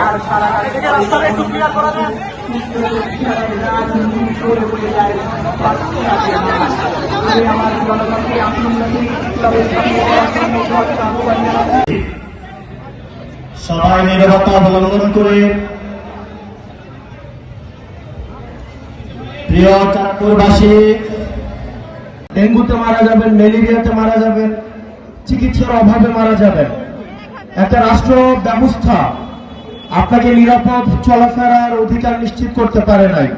আর সারা রাস্তাটা একটু ক্লিয়ার করা যায় আমার জনগণকে আপনাদের তবে সবাই নিরাপত্তা অবলম্বন করে। প্রিয় চাঁদপুরবাসী ডেঙ্গুতে মারা যাবেন, ম্যালেরিয়াতে মারা যাবেন, চিকিৎসার অভাবে মারা যাবেন। একটা রাষ্ট্র ব্যবস্থা আপনাকে নিরাপদ চলাফেরার অধিকার নিশ্চিত করতে পারে নাই।